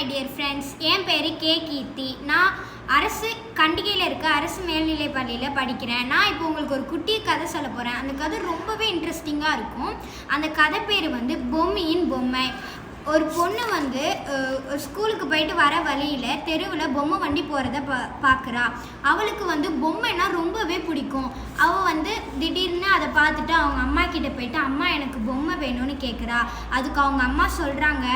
My dear friends என் பேர் K கீர்த்தி. நான் அரசு கண்டிகையில் இருக்க அரசு மேல்நிலைப் பள்ளியில் படிக்கிறேன். நான் இப்போ உங்களுக்கு ஒரு குட்டி கதை சொல்ல போகிறேன் அந்த கதை ரொம்பவே இன்ட்ரெஸ்டிங்காக இருக்கும். அந்த கதை பேர் வந்து பொம்மையின் பொம்மை. ஒரு பொண்ணு வந்து ஸ்கூலுக்கு போயிட்டு வர வழியில் தெருவில் பொம்மை வண்டி போகிறத பா பார்க்குறா அவளுக்கு வந்து பொம்மைனா ரொம்பவே பிடிக்கும். அவள் வந்து திடீர்னு அதை பார்த்துட்டு அவங்க அம்மா கிட்டே போயிட்டு அம்மா எனக்கு பொம்மை வேணும்னு கேட்குறா அதுக்கு அவங்க அம்மா சொல்கிறாங்க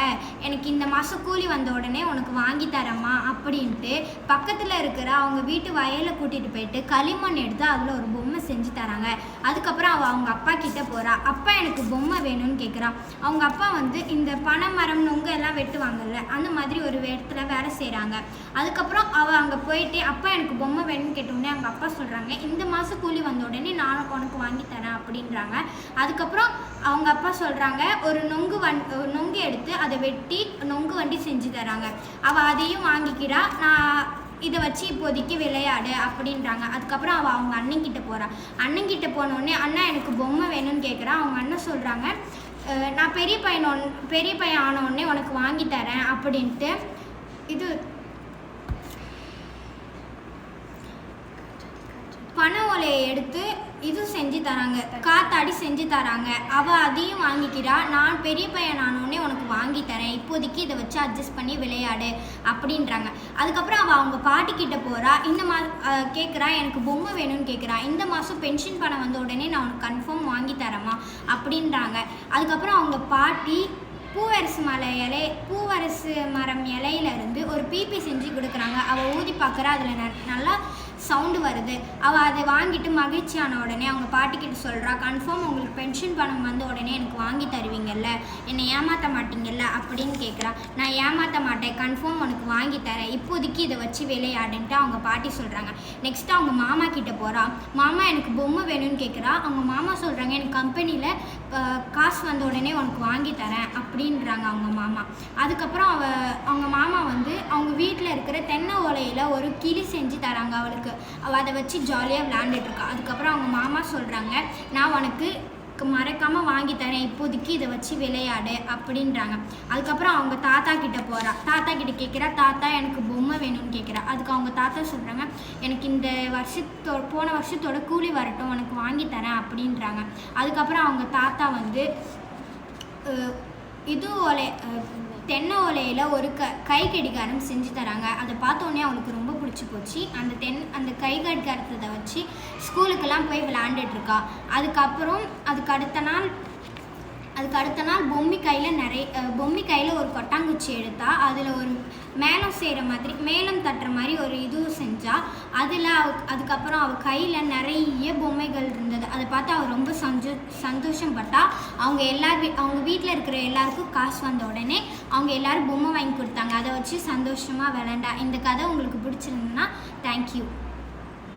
எனக்கு இந்த மாதம் கூலி வந்த உடனே உனக்கு வாங்கி தரேம்மா அப்படின்ட்டு பக்கத்தில் இருக்கிற அவங்க வீட்டு வயலில் கூட்டிகிட்டு போயிட்டு களிமண் எடுத்து அதில் ஒரு பொம்மை செஞ்சு தராங்க. அதுக்கப்புறம் அவள் அவங்க அப்பா கிட்டே போகிறா அப்பா எனக்கு பொம்மை வேணும்னு கேட்குறா அவங்க அப்பா வந்து இந்த பணம் மரம் நொங்கு எல்லாம் வெட்டுவாங்கல்ல அந்த மாதிரி ஒரு இடத்துல வேலை செய்கிறாங்க அதுக்கப்புறம் அவள் அங்கே போயிட்டு அப்பா எனக்கு பொம்மை வேணும்னு கேட்டோடனே அவங்க அப்பா சொல்கிறாங்க இந்த மாதம் கூலி வந்த உடனே நான் உனக்கு வாங்கி தரேன் அப்படின்றாங்க. அதுக்கப்புறம் அவங்க அப்பா சொல்கிறாங்க ஒரு நொங்கு வண் ஒரு நொங்கு எடுத்து அதை வெட்டி நொங்கு வண்டி செஞ்சு தராங்க. அவள் அதையும் வாங்கிக்கிறா நான் இதை வச்சு இப்போதைக்கு விளையாடு அப்படின்றாங்க. அதுக்கப்புறம் அவள் அவங்க அண்ணன் கிட்ட போறா. அண்ணன் கிட்ட போனோடனே அண்ணா எனக்கு பொம்மை வேணும்னு கேட்குறா அவங்க அண்ணன் சொல்கிறாங்க நான் பெரிய பையன் ஒன்- பெரிய பையன் ஆன உடனே உனக்கு வாங்கி தரேன் அப்படின்ட்டு. இது பனை ஓலையை எடுத்து இது செஞ்சு தராங்க. காத்தாடி செஞ்சு தராங்க. அவள் அதையும் வாங்கிக்கிறா. நான் பெரிய பையன் ஆனோடனே உனக்கு வாங்கி தரேன். இப்போதைக்கு இதை வச்சு அட்ஜஸ்ட் பண்ணி விளையாடு அப்படின்றாங்க. அதுக்கப்புறம் அவள் அவங்க பாட்டி கிட்ட போகிறா இந்த மா கேட்குறா எனக்கு பொம்மை வேணும்னு கேட்குறா இந்த மாதம் பென்ஷன் பணம் வந்த உடனே நான் உனக்கு கன்ஃபார்ம் வாங்கி தரேம்மா அப்படின்றாங்க. அதுக்கப்புறம் அவங்க பாட்டி பூவரசு மலை இலை பூவரசு மரம் இலையில இருந்து ஒரு பிபி செஞ்சு கொடுக்குறாங்க. அவள் ஊதி பார்க்குறா. அதில் ந நல்லா சவுண்டு வருது. அவள் அதை வாங்கிட்டு மகிழ்ச்சியான உடனே அவங்க பாட்டிக்கிட்ட சொல்கிறா கன்ஃபார்ம் உங்களுக்கு பென்ஷன் பணம் வந்த உடனே எனக்கு வாங்கி தருவீங்கல்ல. என்னை ஏமாற்ற மாட்டீங்கல்ல? அப்படின்னு கேட்குறா நான் ஏமாற்ற மாட்டேன். கன்ஃபார்ம் உனக்கு வாங்கி தரேன். இப்போதைக்கு இதை வச்சு விளையாடுன்ட்டு அவங்க பாட்டி சொல்கிறாங்க நெக்ஸ்ட் அவங்க மாமா கிட்டே போகிறா மாமா எனக்கு பொம்மை வேணும்னு கேட்குறா அவங்க மாமா சொல்கிறாங்க எனக்கு கம்பெனியில் காசு வந்த உடனே உனக்கு வாங்கி தரேன். அப்படின்றாங்க அவங்க மாமா. அதுக்கப்புறம் அவ அவங்க மாமா வந்து அவங்க வீட்டில் இருக்கிற தென்னை ஓலையில் ஒரு கிளி செஞ்சு தராங்க அவளுக்கு. அவள் அதை வச்சு ஜாலியாக விளையாண்டுட்டு அதுக்கப்புறம் அவங்க மாமா சொல்கிறாங்க நான் உனக்கு மறக்காமல் வாங்கி தரேன் இப்போதைக்கு இதை வச்சு விளையாடு அப்படின்றாங்க. அதுக்கப்புறம் அவங்க தாத்தா கிட்ட போகிறா தாத்தா கிட்ட கேட்குறா தாத்தா எனக்கு பொம்மை வேணும்னு கேட்குறா அதுக்கு அவங்க தாத்தா சொல்கிறாங்க எனக்கு இந்த வருஷத்தோ போன வருஷத்தோட கூலி வரட்டும் உனக்கு வாங்கி தரேன் அப்படின்றாங்க. அதுக்கப்புறம் அவங்க தாத்தா வந்து இது ஓலை தென்னை ஓலையில் ஒரு க கை கடிகாரம் செஞ்சு தராங்க. அதை பார்த்தோன்னே அவளுக்கு ரொம்ப பிடிச்சி போச்சு. அந்த தென் அந்த கை கடிகாரத்தை வச்சு ஸ்கூலுக்கெல்லாம் போய் விளையாண்டுட்டு இருக்கா. அதுக்கப்புறம் அதுக்கு அடுத்த நாள் அதுக்கு அடுத்த நாள் பொம்மி கையில் நிறைய பொம்மி கையில் ஒரு கொட்டாங்குச்சி எடுத்தா அதில் ஒரு மேளம் செய்கிற மாதிரி மேளம் தட்டுற மாதிரி ஒரு இது செஞ்சா அதில் அதுக்கப்புறம் அவள் கையில் நிறைய பொம்மைகள் இருந்தது. அதை பார்த்து அவள் ரொம்ப சந்தோ சந்தோஷப்பட்டா. அவங்க எல்லார் அவங்க வீட்டில் இருக்கிற எல்லாருக்கும் காசு வந்த உடனே அவங்க எல்லாரும் பொம்மை வாங்கி கொடுத்தாங்க. அதை வச்சு சந்தோஷமாக விளையாண்டா. இந்த கதை உங்களுக்கு பிடிச்சிருந்ததுன்னா தேங்க்யூ